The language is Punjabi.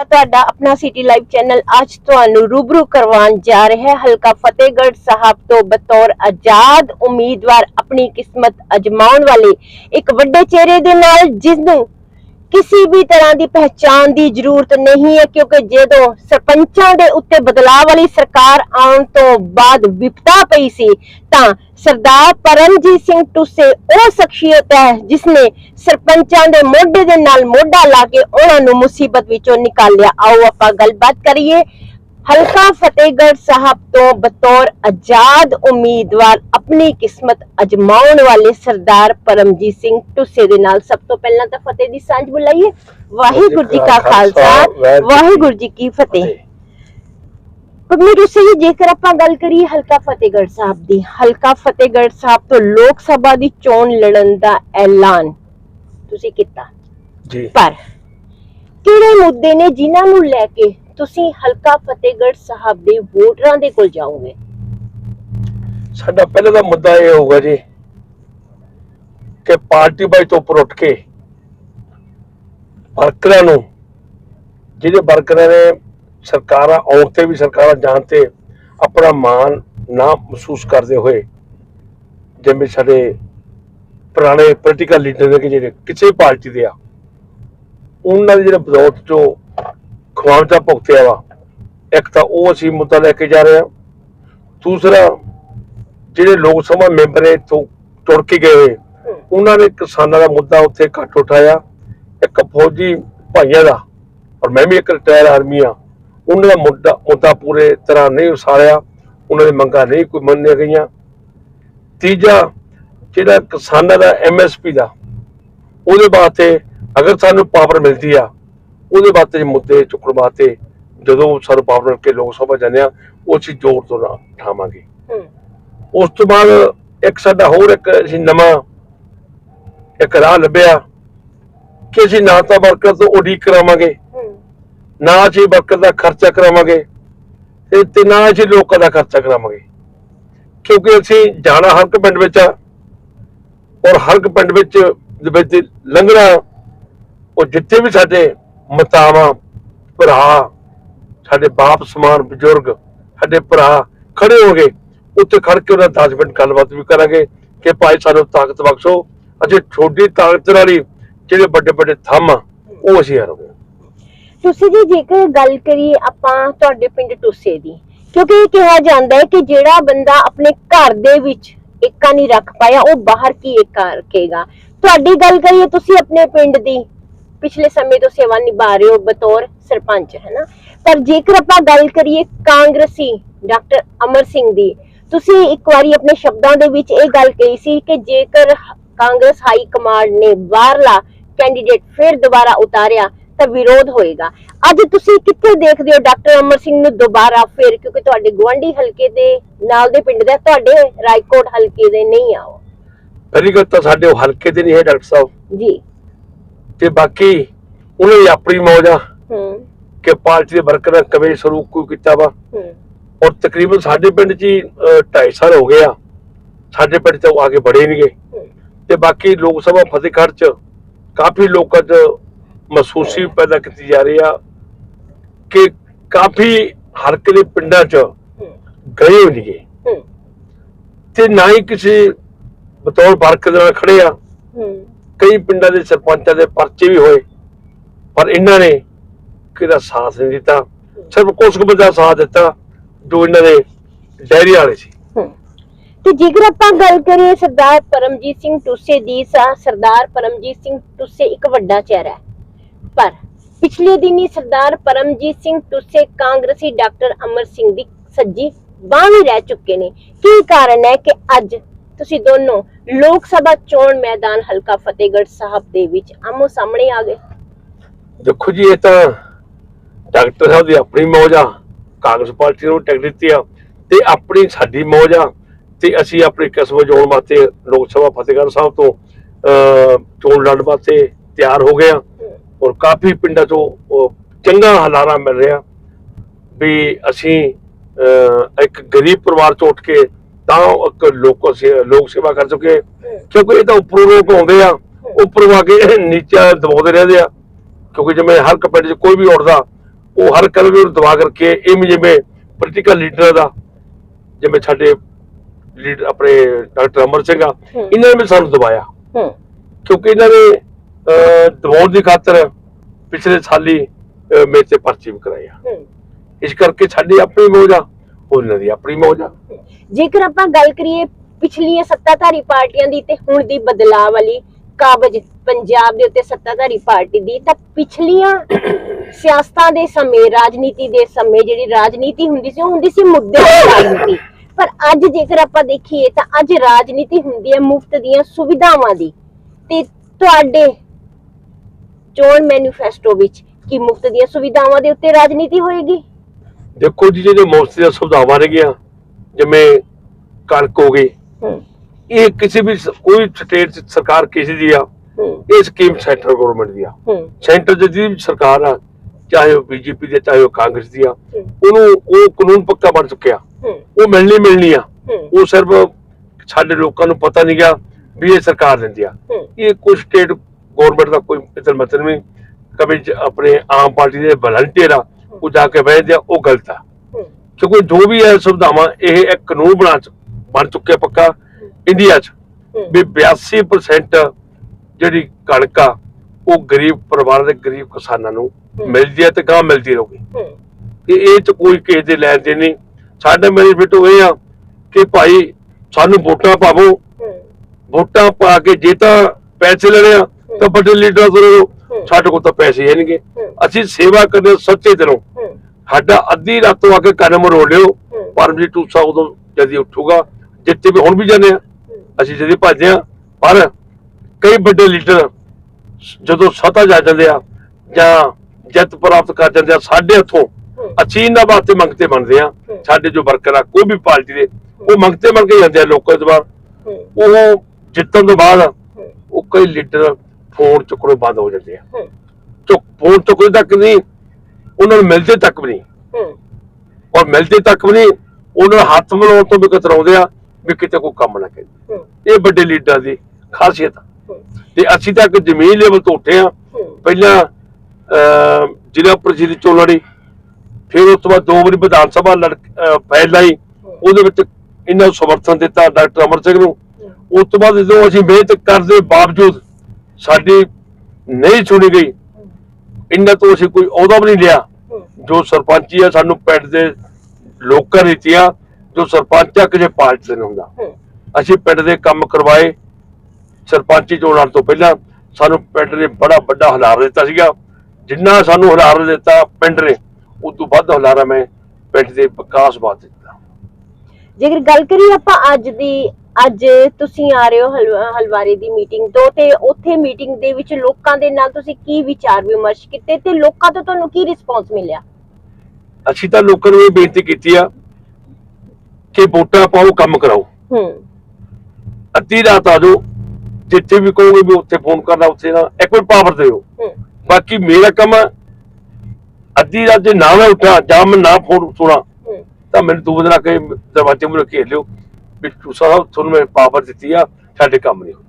ਤੁਹਾਡਾ ਆਪਣਾ ਸਿਟੀ ਲਾਈਵ ਚੈਨਲ ਅੱਜ ਤੁਹਾਨੂੰ ਰੂਬਰੂ ਕਰਵਾਉਣ ਜਾ ਰਿਹਾ ਹੈ ਹਲਕਾ ਫਤਿਹਗੜ੍ਹ ਸਾਹਿਬ ਤੋਂ ਬਤੌਰ ਆਜ਼ਾਦ ਉਮੀਦਵਾਰ ਆਪਣੀ ਕਿਸਮਤ ਅਜਮਾਉਣ ਵਾਲੇ ਇੱਕ ਵੱਡੇ ਚਿਹਰੇ ਦੇ ਨਾਲ ਜਿਸ ਨੂੰ ਕਿਸੇ ਵੀ ਤਰ੍ਹਾਂ ਦੀ ਪਹਿਚਾਣ ਦੀ ਜ਼ਰੂਰਤ ਨਹੀਂ ਹੈ, ਕਿਉਂਕਿ ਜਦੋਂ ਸਰਪੰਚਾਂ ਦੇ ਉੱਤੇ ਬਦਲਾਅ ਵਾਲੀ ਸਰਕਾਰ ਆਉਣ ਤੋਂ ਬਾਅਦ ਵਿਪਤਾ ਪਈ ਸੀ, ਤਾਂ ਸਰਦਾਰ ਪਰਮਜੀਤ ਸਿੰਘ ਟੁੱਸੇ ਉਹ ਸ਼ਖਸੀਅਤ ਹੈ ਜਿਸ ਨੇ ਸਰਪੰਚਾਂ ਦੇ ਮੋਢੇ ਦੇ ਨਾਲ ਮੋਢਾ ਲਾ ਕੇ ਉਹਨਾਂ ਨੂੰ ਮੁਸੀਬਤ ਵਿੱਚੋਂ ਨਿਕਾਲਿਆ। ਆਓ ਆਪਾਂ ਗੱਲਬਾਤ ਕਰੀਏ। ਹਲਕਾ ਫਤਿਹਗੜ੍ਹ ਸਾਹਿਬ ਤੋਂ ਬਤੌਰ ਆਜ਼ਾਦ ਉਮੀਦਵਾਰ ਆਪਣੀ ਕਿਸਮਤ ਅਜਮਾਉਣ ਵਾਲੇ ਸਰਦਾਰ ਪਰਮਜੀਤ ਸਿੰਘ ਟੁੱਸੇ ਦੇ ਨਾਲ ਸਭ ਤੋਂ ਪਹਿਲਾਂ ਤਾਂ ਫਤਿਹ ਦੀ ਸਾਂਝ ਬੁਲਾਈਏ। ਵਾਹਿਗੁਰੂ ਜੀ ਕਾ ਖਾਲਸਾ ਵਾਹਿਗੁਰੂ ਜੀ ਕੀ ਫਤਿਹ। ਪਰ ਮੇਰੇ ਸੇ ਜੇਕਰ ਆਪਾਂ ਗੱਲ ਕਰੀਏ ਹਲਕਾ ਫਤਿਹਗੜ੍ਹ ਸਾਹਿਬ ਦੀ ਹਲਕਾ ਫਤਿਹਗੜ੍ਹ ਸਾਹਿਬ ਤੋਂ ਲੋਕ ਸਭਾ ਦੀ ਚੋਣ ਲੜਨ ਦਾ ਐਲਾਨ ਤੁਸੀਂ ਕੀਤਾ। ਜੀ। ਪਰ ਕਿਹੜੇ ਮੁੱਦੇ ਨੇ ਜਿਨ੍ਹਾਂ ਨੂੰ ਲੈ ਕੇ ਤੁਸੀਂ ਹਲਕਾ ਫਤਿਹਗੜ੍ਹ ਸਾਹਿਬ ਦੇ ਵੋਟਰਾਂ ਦੇ ਕੋਲ ਜਾਓਗੇ? ਸਾਡਾ ਪਹਿਲਾ ਦਾ ਮੁੱਦਾ ਇਹ ਹੋਊਗਾ ਜੀ ਕਿ ਪਾਰਟੀ ਬਾਈ ਤੋਂ ਉੱਪਰ ਉੱਠ ਕੇ ਵਰਕਰਾਂ ਨੂੰ ਜਿਹੜੇ ਵਰਕਰਾਂ ਨੇ ਸਰਕਾਰਾਂ ਆਉਣ ਤੇ ਵੀ ਸਰਕਾਰਾਂ ਜਾਣ ਤੇ ਆਪਣਾ ਮਾਣ ਨਾ ਮਹਿਸੂਸ ਕਰਦੇ ਹੋਏ ਜਿਵੇਂ ਸਾਡੇ ਪੁਰਾਣੇ ਪੋਲੀਟੀਕਲ ਲੀਡਰ ਨੇ ਜਿਹੜੇ ਕਿਸੇ ਪਾਰਟੀ ਦੇ ਆ, ਉਹਨਾਂ ਦੇ ਜਿਹੜੇ ਬਦੌਲਤ ਜੋ ਖਵਾਜਾ ਭੁਗਤਿਆ ਵਾ, ਇੱਕ ਤਾਂ ਉਹ ਅਸੀਂ ਮੁੱਦਾ ਲੈ ਕੇ ਜਾ ਰਹੇ ਹਾਂ, ਦੂਸਰਾ ਜਿਹੜੇ ਲੋਕ ਸਭਾ ਮੈਂਬਰ ਨੇ ਇੱਥੋਂ ਟੁਰ ਕੇ ਗਏ ਹੋਏ, ਉਹਨਾਂ ਨੇ ਕਿਸਾਨਾਂ ਦਾ ਮੁੱਦਾ ਉੱਥੇ ਘੱਟ ਉਠਾਇਆ, ਇੱਕ ਫੌਜੀ ਭਾਈਆਂ ਦਾ, ਔਰ ਮੈਂ ਵੀ ਇੱਕ ਰਿਟਾਇਰ ਆਰਮੀ ਆ ਉਹਨਾਂ ਦਾ ਮੁੱਦਾ ਮੁੱਦਾ ਪੂਰੇ ਤਰ੍ਹਾਂ ਨਹੀਂ ਉਸਾਰਿਆ ਉਹਨਾਂ ਦੀ ਮੰਗਾਂ ਨਹੀਂ ਕੋਈ ਮੰਨੀਆਂ ਗਈਆਂ। ਤੀਜਾ ਜਿਹੜਾ ਕਿਸਾਨਾਂ ਦਾ ਐਮਐਸਪੀ ਦਾ ਉਹਦੇ ਵਾਸਤੇ ਅਗਰ ਸਾਨੂੰ ਪਾਵਰ ਮਿਲਦੀ ਆ ਉਹਦੇ ਵਾਸਤੇ ਮੁੱਦੇ ਚੁੱਕਣ ਵਾਸਤੇ ਜਦੋਂ ਸਾਨੂੰ ਪਾਵਰ ਮਿਲ ਕੇ ਲੋਕ ਸਭਾ ਜਾਂਦੇ ਆ ਉਹ ਅਸੀਂ ਜ਼ੋਰ ਤੋਂ ਨਾ ਉਠਾਵਾਂਗੇ। ਉਸ ਤੋਂ ਬਾਅਦ ਇੱਕ ਸਾਡਾ ਹੋਰ ਇੱਕ ਅਸੀਂ ਨਵਾਂ ਇੱਕ ਰਾਹ ਲੱਭਿਆ ਕਿ ਅਸੀਂ ਨਾ ਤਾਂ ਵਰਕਰ ਤੋਂ ਉਡੀਕ ਕਰਾਵਾਂਗੇ ਨਾ ਅਸੀਂ ਵਰਕਰ ਦਾ ਖਰਚਾ ਕਰਾਵਾਂਗੇ ਤੇ ਤੇ ਨਾ ਅਸੀਂ ਲੋਕਾਂ ਦਾ ਖਰਚਾ ਕਰਾਵਾਂਗੇ। ਕਿਉਂਕਿ ਅਸੀਂ ਜਾਣਾ ਹਰ ਇੱਕ ਪਿੰਡ ਵਿੱਚ ਆ ਔਰ ਹਰ ਇੱਕ ਪਿੰਡ ਵਿੱਚ ਦੇ ਵਿੱਚ ਲੰਘਣਾ ਉਹ ਜਿੱਥੇ ਵੀ ਸਾਡੇ ਮਤਾਵਾਂ, ਭਰਾ, ਸਾਡੇ ਬਾਪ ਸਮਾਨ ਬਜ਼ੁਰਗ, ਸਾਡੇ ਭਰਾ ਖੜੇ ਹੋਗੇ ਉੱਥੇ ਖੜ ਕੇ ਉਹਨਾਂ 10 ਮਿੰਟ ਗੱਲਬਾਤ ਵੀ ਕਰਾਂਗੇ ਕਿ ਭਾਈ ਸਾਨੂੰ ਤਾਕਤ ਬਖਸ਼ੋ। ਅਸੀਂ ਛੋਟੀ ਤਾਕਤ ਵਾਲੀ ਜਿਹੜੇ ਵੱਡੇ ਵੱਡੇ ਥੰਮ ਆ, ਉਹ ਅਸੀਂ ਹਾਰੋਗੇ। ਤੁਸੀਂ ਜੀ ਜੇਕਰ ਗੱਲ ਕਰੀਏ ਆਪਾਂ ਤੁਹਾਡੇ ਪਿੰਡ ਟੁੱਸੇ ਦੀ, ਕਿਉਂਕਿ ਇਹ ਕਿਹਾ ਜਾਂਦਾ ਹੈ ਕਿ ਜਿਹੜਾ ਬੰਦਾ ਆਪਣੇ ਘਰ ਦੇ ਵਿੱਚ ਏਕਾ ਨਹੀਂ ਰੱਖ ਪਾਇਆ, ਉਹ ਬਾਹਰ ਕੀ ਏਕਾ ਰੱਖੇਗਾ? ਤੁਹਾਡੀ ਗੱਲ ਕਰੀਏ ਤੁਸੀਂ ਆਪਣੇ ਪਿੰਡ ਦੀ, ਪਿਛਲੇ ਸਮੇਂ ਤੋਂ ਸੇਵਾ ਨਿਭਾ ਰਹੇ ਹੋ ਬਤੌਰ ਸਰਪੰਚ ਹੈ ਨਾ ਪਰ ਜੇਕਰ ਆਪਾਂ ਗੱਲ ਕਰੀਏ ਕਾਂਗਰਸੀ ਡਾਕਟਰ ਅਮਰ ਸਿੰਘ ਦੀ, ਤੁਸੀਂ ਇੱਕ ਵਾਰੀ ਆਪਣੇ ਸ਼ਬਦਾਂ ਦੇ ਵਿੱਚ ਇਹ ਗੱਲ ਕਹੀ ਸੀ ਕਿ ਜੇਕਰ ਕਾਂਗਰਸ ਹਾਈ ਕਮਾਂਡ ਨੇ ਬਾਹਰਲਾ ਕੈਂਡੀਡੇਟ ਫਿਰ ਦੁਬਾਰਾ ਉਤਾਰਿਆ ਤਾਂ ਵਿਰੋਧ ਹੋਏਗਾ। ਅੱਜ ਤੁਸੀਂ ਕਿੱਥੇ ਦੇਖਦੇ ਹੋ ਡਾਕਟਰ ਅਮਰ ਸਿੰਘ ਨੂੰ ਦੁਬਾਰਾ ਫਿਰ? ਕਿਉਂਕਿ ਤੁਹਾਡੇ ਗਵਾਂਢੀ ਹਲਕੇ ਦੇ ਨਾਲ ਦੇ ਪਿੰਡ ਦੇ ਤੁਹਾਡੇ ਰਾਏਕੋਟ ਹਲਕੇ ਦੇ ਨਹੀਂ ਆਓ ਪਹਿਲੀ ਗੱਲ ਤਾਂ ਸਾਡੇ ਉਹ ਹਲਕੇ ਦੇ ਨਹੀਂ ਹੈ ਡਾਕਟਰ ਸਾਹਿਬ। ਜੀ। ਤੇ ਬਾਕੀ ਉਹਨਾਂ ਦੀ ਆਪਣੀ ਮੌਜ ਆ ਹੂੰ। ਕਿ ਪਾਰਟੀ ਦੇ ਵਰਕਰਾਂ ਕਵੇ ਸਰੂਕ ਕੋਈ ਕੀਤਾ ਵਾ। ਹੂੰ। ਔਰ ਤਕਰੀਬਨ ਸਾਡੇ ਪਿੰਡ 'ਚ ਹੀ 2.5 ਸਾਲ ਹੋ ਗਏ ਆ। ਸਾਡੇ ਪਿੰਡ 'ਚ ਉਹ ਆਗੇ ਬੜੇ ਨਹੀਂਗੇ ਤੇ ਬਾਕੀ ਲੋਕ ਸਭਾ ਫਤਿਹਗੜ੍ਹ 'ਚ ਕਾਫੀ ਲੋਕਾਂ 'ਚ ਮਹਿਸੂਸੀ ਪੈਦਾ ਕੀਤੀ ਜਾ ਰਹੀ ਆ ਕਿ ਕਾਫੀ ਹਲਕੇ ਦੇ ਪਿੰਡਾਂ 'ਚ ਗਏ ਹੋਏ ਨਹੀਂਗੇ ਤੇ ਨਾ ਹੀ ਕਿਸੇ ਬਤੌਰ ਵਰਕਰ ਦੇ ਨਾਲ ਖੜੇ ਆ। ਕਈ ਪਿੰਡਾਂ ਦੇ ਸਰਪੰਚਾਂ ਦੇ ਪਰਚੇ ਵੀ ਹੋਏ। ਪਰ ਇਹਨਾਂ ਨੇ ਕਿਹਦਾ ਸਾਥ ਨਹੀਂ ਦਿੱਤਾ। ਸਿਰਫ ਕੁਝ ਕੁ ਬੰਦਾ ਸਾਥ ਦਿੱਤਾ। ਜੋ ਇਹਨਾਂ ਦੇ ਡੈਰੀ ਵਾਲੇ ਸੀ। ਤੇ ਜੇਕਰ ਆਪਾਂ ਗੱਲ ਕਰੀਏ ਸਰਦਾਰ ਪਰਮਜੀਤ ਸਿੰਘ ਟੁੱਸੇ ਦੀ, ਸਾ ਸਰਦਾਰ ਪਰਮਜੀਤ ਸਿੰਘ ਟੁੱਸੇ ਇੱਕ ਵੱਡਾ ਚਿਹਰਾ ਹੈ। ਪਰ ਪਿਛਲੇ ਦਿਨੀ ਸਰਦਾਰ ਪਰਮਜੀਤ ਸਿੰਘ ਟੁੱਸੇ ਕਾਂਗਰਸੀ ਡਾਕਟਰ ਅਮਰ ਸਿੰਘ ਦੀ ਸੱਜੀ ਬਾਂਹ ਵੀ ਰਹਿ ਚੁੱਕੇ ਨੇ। ਕੀ ਕਾਰਨ ਹੈ ਕਿ ਅੱਜ ਤੁਸੀਂ ਦੋਨੋਂ ਲੋਕ ਸਭਾ ਚੋਣ ਮੈਦਾਨ ਹਲਕਾ ਫਤਿਹਗੜ੍ਹ ਸਾਹਿਬ ਦੇ ਵਿੱਚ ਆਮੋ ਸਾਹਮਣੇ ਆ ਗਏ? ਦੇਖੋ ਜੀ, ਇਹ ਤਾਂ ਡਾਕਟਰ ਸਾਹਿਬ ਦੀ ਆਪਣੀ ਮੌਜ ਆ। ਕਾਂਗਰਸ ਪਾਰਟੀ ਨੂੰ ਟਿਕਟ ਦਿੱਤੀ ਆ ਤੇ ਆਪਣੀ ਸਾਡੀ ਮੌਜ ਆ ਤੇ ਅਸੀਂ ਆਪਣੀ ਕਿਸਮ ਜੋੜ ਵਾਸਤੇ ਲੋਕ ਸਭਾ ਫਤਿਹਗੜ੍ਹ ਸਾਹਿਬ ਤੋਂ ਚੋਣ ਲੜਨ ਵਾਸਤੇ ਤਿਆਰ ਹੋ ਗਏ ਆ। ਔਰ ਕਾਫੀ ਪਿੰਡਾਂ ਤੋਂ ਚੰਗਾ ਹਲਾਰਾ ਮਿਲ ਰਿਹਾ ਵੀ ਅਸੀਂ ਇੱਕ ਗਰੀਬ ਪਰਿਵਾਰ ਤੋਂ ਉੱਠ ਕੇ ਤਾਂ ਇੱਕ ਲੋਕ ਲੋਕ ਸੇਵਾ ਕਰ ਚੁੱਕੇ ਕਿਉਂਕਿ ਇਹ ਤਾਂ ਉੱਪਰੋਂ ਲੋਕ ਆਉਂਦੇ ਆ ਉੱਪਰੋਂ ਆ ਕੇ ਨੀਚੇ ਦਬਾਉਂਦੇ ਰਹਿੰਦੇ ਆ। ਕਿਉਂਕਿ ਜਿਵੇਂ ਹਰ ਇੱਕ ਪਿੰਡ 'ਚ ਕੋਈ ਵੀ ਉੱਠਦਾ ਉਹ ਹਰ ਕਦਮ ਨੂੰ ਦਬਾ ਕਰਕੇ ਇਹ ਜਿਵੇਂ ਪੋਲੀਟੀਕਲ ਲੀਡਰ ਦਾ ਜਿਵੇਂ ਸਾਡੇ ਲੀਡਰ ਆਪਣੇ ਡਾਕਟਰ ਅਮਰ ਸਿੰਘ ਆ। ਇਹਨਾਂ ਨੇ ਵੀ ਸਾਨੂੰ ਦਬਾਇਆ। ਕਿਉਂਕਿ ਇਹਨਾਂ ਨੇ ਅਹ, ਦਬਾਉਣ ਦੀ ਖਾਤਰ ਪਿਛਲੇ ਸਾਲੀ ਮੇਰੇ ਤੇ ਪਰਚੀ ਵੀ ਕਰਾਇਆ ਹੂੰ। ਇਸ ਕਰਕੇ ਸਾਡੀ ਆਪਣੀ ਮੌਜ ਆ ਉਹਨਾਂ ਦੀ ਆਪਣੀ ਮੌਜ ਆ। ਜੇਕਰ ਆਪਾਂ ਗੱਲ ਕਰੀਏ ਪਿਛਲੀਆਂ ਸੱਤਾਧਾਰੀ ਪਾਰਟੀਆਂ ਦੀ ਤੇ ਹੁਣ ਦੀ ਬਦਲਾਅ ਵਾਲੀ ਕਾਬਜ ਪੰਜਾਬ ਦੇ ਉੱਤੇ ਸੱਤਾਧਾਰੀ ਪਾਰਟੀ ਦੀ ਤਾਂ ਪਿਛਲੀਆਂ ਸਿਆਸਤਾਂ ਦੇ ਸਮੇਂ ਰਾਜਨੀਤੀ ਦੇ ਸਮੇਂ ਜਿਹੜੀ ਰਾਜਨੀਤੀ ਹੁੰਦੀ ਸੀ ਉਹ ਹੁੰਦੀ ਸੀ ਮੁੱਦੇ ਦੀ ਰਾਜਨੀਤੀ। ਪਰ ਅੱਜ ਜੇਕਰ ਆਪਾਂ ਦੇਖੀਏ ਤਾਂ ਅੱਜ ਰਾਜਨੀਤੀ ਹੁੰਦੀ ਹੈ ਮੁਫਤ ਦੀਆਂ ਸੁਵਿਧਾਵਾਂ ਦੀ। ਤੇ ਤੁਹਾਡੇ ਚੋਣ ਮੈਨੀਫੈਸਟੋ ਵਿੱਚ ਕੀ ਮੁਫਤ ਦੀਆਂ ਸੁਵਿਧਾਵਾਂ ਦੇ ਉੱਤੇ ਰਾਜਨੀਤੀ ਹੋਏਗੀ? ਦੇਖੋ ਜੀ ਜਿਹੜੇ ਮੌਸਮ ਦੀਆਂ ਸੁਵਿਧਾਵਾਂ ਰਹੀਆਂ ਜਿਵੇਂ ਕਣਕ ਹੋ ਗਈ ਇਹ ਕਿਸੇ ਵੀ ਕੋਈ ਸਟੇਟ ਸਰਕਾਰ ਕਿਸੇ ਦੀ ਆ ਇਹ ਸਕੀਮ ਸੈਂਟਰ ਗਵਰਨਮੈਂਟ ਦੀ ਆ। ਸੈਂਟਰ ਦੀ ਜਿਹੜੀ ਵੀ ਸਰਕਾਰ ਆ ਚਾਹੇ ਉਹ ਬੀਜੇਪੀ ਦੀ ਚਾਹੇ ਉਹ ਕਾਂਗਰਸ ਦੀ ਆ ਉਹਨੂੰ ਉਹ ਕਾਨੂੰਨ ਪੱਕਾ ਬਣ ਚੁੱਕਿਆ। ਉਹ ਮਿਲਣੀ ਮਿਲਣੀ ਆ। ਉਹ ਸਿਰਫ ਸਾਡੇ ਲੋਕਾਂ ਨੂੰ ਪਤਾ ਨਹੀਂ ਗਿਆ ਵੀ ਇਹ ਸਰਕਾਰ ਦਿੰਦੀ ਆ। ਇਹ ਕੁਝ ਸਟੇਟ ਗਵਰਨਮੈਂਟ ਦਾ ਕੋਈ ਇਤਨ ਮਤਲਬ ਨਹੀਂ ਜ- ਆਪਣੇ ਆਮ ਪਾਰਟੀ ਦੇ ਵਲੰਟੀਅਰ ਆ ਉਹ ਜਾ ਕੇ ਬਹਿਦੇ ਆ ਉਹ ਗਲਤ ਆ। ਕਿਉਂਕਿ ਜੋ ਵੀ ਹੈ ਸੁਵਿਧਾਵਾਂ ਇਹ ਇੱਕ ਕਾਨੂੰਨ ਬਣਾ ਬਣ ਚੁੱਕਿਆ ਪੱਕਾ ਇੰਡੀਆ 'ਚ। ਵੀ 82% ਜਿਹੜੀ ਕਣਕ ਆ ਉਹ ਗਰੀਬ ਪਰਿਵਾਰਾਂ ਦੇ ਗਰੀਬ ਕਿਸਾਨਾਂ ਨੂੰ। ਮਿਲਦੀ ਹੈ ਤੇ ਗਾਂ ਮਿਲਦੀ ਰਹੂਗੀ। ਕਿ ਇਹ ਚ ਕੋਈ ਕਿਸੇ ਦੇ ਲੈਣ ਦੇ ਨਹੀਂ। ਸਾਡੇ ਬੈਨੀਫਿਟ ਇਹ ਆ ਕਿ ਭਾਈ ਸਾਨੂੰ ਵੋਟਾਂ ਪਾਵੋ। ਵੋਟਾਂ ਪਾ ਕੇ ਜੇ ਤਾਂ ਪੈਸੇ ਲੈਣੇ ਆ ਤਾਂ ਵੱਡੇ ਲੀਡਰਾਂ ਤੋਂ। ਸਾਡੇ ਕੋਲ ਤਾਂ ਪੈਸੇ ਹੈ ਨਹੀਂਗੇ। ਅਸੀਂ ਸੇਵਾ ਕਰਦੇ ਸੱਚੇ ਦਿਲੋਂ। ਸਾਡਾ ਅੱਧੀ ਰਾਤੋਂ ਆ ਕੇ ਕੰਨ ਮਰੋੜ ਲਿਓ। ਪਰਮਜੀਤ ਟੂਸਾ ਉਦੋਂ ਜਦੀ ਉੱਠੂਗਾ। ਜਿੱਤੇ ਵੀ ਹੁਣ ਵੀ ਜਾਂਦੇ ਆ ਅਸੀਂ ਜਦੀ ਭੱਜਦੇ ਆ ਪਰ ਕਈ ਵੱਡੇ ਲੀਡਰ ਜਦੋਂ ਸਤਾ ਜਾ ਜਾਂਦੇ ਆ ਜਾਂ ਜਿੱਤ ਪ੍ਰਾਪਤ ਕਰ ਜਾਂਦੇ ਆ ਸਾਡੇ ਹੱਥੋਂ। ਅਸੀਂ ਇਹਨਾਂ ਵਾਸਤੇ ਮੰਗਤੇ ਬਣਦੇ ਆ। ਸਾਡੇ ਜੋ ਵਰਕਰ ਆ ਕੋਈ ਵੀ ਪਾਰਟੀ ਦੇ ਉਹ ਮੰਗਤੇ ਮੰਗ ਕੇ ਜਾਂਦੇ ਆ ਲੋਕਾਂ ਦੇ ਹੂੰ। ਉਹ ਜਿੱਤਣ ਤੋਂ ਬਾਅਦ ਉਹ ਕਈ ਲੀਡਰ ਫੋਨ ਚੁੱਕਣੋਂ ਬੰਦ ਹੋ ਜਾਂਦੇ ਆ। ਹੂੰ। ਚੁੱਕ ਫੋਨ ਚੁੱਕਦੇ ਤੱਕ ਨਹੀਂ ਉਹਨਾਂ ਨੂੰ ਮਿਲਦੇ ਤੱਕ ਵੀ ਨਹੀਂ। ਹੂੰ। ਔਰ ਮਿਲਦੇ ਤੱਕ ਵੀ ਨਹੀਂ ਉਹਨਾਂ ਨੂੰ ਹੱਥ ਮਿਲਾਉਣ ਤੋਂ ਵੀ ਕਤਰਾਉਂਦੇ ਆ ਵੀ ਕਿਤੇ ਕੋਈ ਕੰਮ ਨਾ ਕਰੇ। ਇਹ ਵੱਡੇ ਲੀਡਰਾਂ ਦੀ ਖਾਸੀਅਤ ਤੇ ਅਸੀਂ ਤਾਂ ਇੱਕ ਜ਼ਮੀਨ ਲੈਵਲ ਤੋਂ ਉੱਠੇ ਆ। ਪਹਿਲਾਂ ਜ਼ਿਲ੍ਹਾ ਪ੍ਰੀਸ਼ਦ ਚੋਣ ਲੜੀ। ਫਿਰ ਉਸ ਤੋਂ ਬਾਅਦ ਦੋ ਵਾਰੀ ਵਿਧਾਨ ਸਭਾ ਲੜ ਪਹਿਲਾਂ ਹੀ। ਉਹਦੇ ਵਿੱਚ ਇਹਨਾਂ ਨੂੰ ਸਮਰਥਨ ਦਿੱਤਾ ਡਾਕਟਰ ਅਮਰ ਸਿੰਘ ਨੂੰ। ਉਸ ਤੋਂ ਬਾਅਦ ਜਦੋਂ ਅਸੀਂ ਮਿਹਨਤ ਕਰਦੇ ਬਾਵਜੂਦ ਸਾਡੀ ਨਹੀਂ ਸੁਣੀ ਗਈ। ਇਹਨਾਂ ਤੋਂ ਅਸੀਂ ਕੋਈ ਅਹੁਦਾ ਵੀ ਨਹੀਂ ਲਿਆ। ਜੋ ਸਰਪੰਚੀ ਆ, ਸਾਨੂੰ ਪਿੰਡ ਦੇ ਲੋਕਾਂ ਨੇ ਦਿੱਤੀਆਂ, ਜੋ ਸਰਪੰਚ ਆ, ਕਿਸੇ ਪਾਰਟੀ ਨਹੀਂ ਹੁੰਦਾ। ਅਸੀਂ ਪਿੰਡ ਦੇ ਕੰਮ ਕਰਵਾਏ। ਸਰਪੰਚੀ ਚੋਣਾਂ ਤੋਂ ਪਹਿਲਾਂ ਸਾਨੂੰ ਪਿੰਡ ਨੇ ਬੜਾ ਵੱਡਾ ਹੁਲਾਰਾ ਦਿੱਤਾ ਸੀਗਾ। ਜਿੰਨਾ ਸਾਨੂੰ ਹੁਲਾਰਾ ਦਿੱਤਾ ਪਿੰਡ ਨੇ, ਉਸ ਤੋਂ ਵੱਧ ਹਲਾਰਾ ਮੈਂ ਪਿੰਡ ਦੇ ਵਿਕਾਸ ਬਾਤ ਦਿੱਤਾ। ਜੇਕਰ ਗੱਲ ਕਰੀਏ ਆਪਾਂ ਅੱਜ ਦੀ ਅੱਜ ਤੁਸੀਂ ਆ ਰਹੇ ਹੋ ਹਲਵਾ- ਹਲਵਾਰੇ ਦੀ ਮੀਟਿੰਗ ਤੋਂ ਤੇ ਉੱਥੇ ਮੀਟਿੰਗ ਦੇ ਵਿੱਚ ਲੋਕਾਂ ਦੇ ਨਾਲ ਤੁਸੀਂ ਕੀ ਵਿਚਾਰ ਵਿਮਰਸ਼ ਕੀਤੇ ਤੇ ਲੋਕਾਂ ਤੋਂ ਤੁਹਾਨੂੰ ਕੀ ਰਿਸਪੌਂਸ ਮਿਲਿਆ? ਅਸੀਂ ਤਾਂ ਲੋਕਾਂ ਨੂੰ ਇਹ ਬੇਨਤੀ ਕੀਤੀ ਆ ਕਿ ਵੋਟਾਂ ਪਾਓ ਕੰਮ ਕਰਾਓ। ਹੂੰ। ਅੱਧੀ ਰਾਤ ਆ ਜਾਓ ਜਿੱਥੇ ਵੀ ਕਹੋਗੇ ਵੀ ਉੱਥੇ ਫੋਨ ਕਰਨਾ ਉੱਥੇ ਨਾ ਇੱਕ ਮਿੰਟ ਪਾਵਰ ਦਿਓ ਹੂੰ। ਬਾਕੀ ਮੇਰਾ ਕੰਮ ਅੱਧੀ ਰਾਤ ਜੇ ਨਾ ਮੈਂ ਉੱਠਾਂ ਜਾਂ ਮੈਂ ਨਾ ਫੋਨ ਸੁਣਾ ਤਾਂ ਮੈਨੂੰ ਦੋ ਦਿਨ ਆ ਕੇ ਦਰਵਾਜ਼ੇ ਮੂਹਰੇ ਘੇਰ ਲਿਓ। ਵੀ ਸਾਹਿਬ ਤੁਹਾਨੂੰ ਮੈਂ ਪਾਵਰ ਦਿੱਤੀ ਆ ਸਾਡੇ ਕੰਮ ਨਹੀਂ ਹੁੰਦੇ।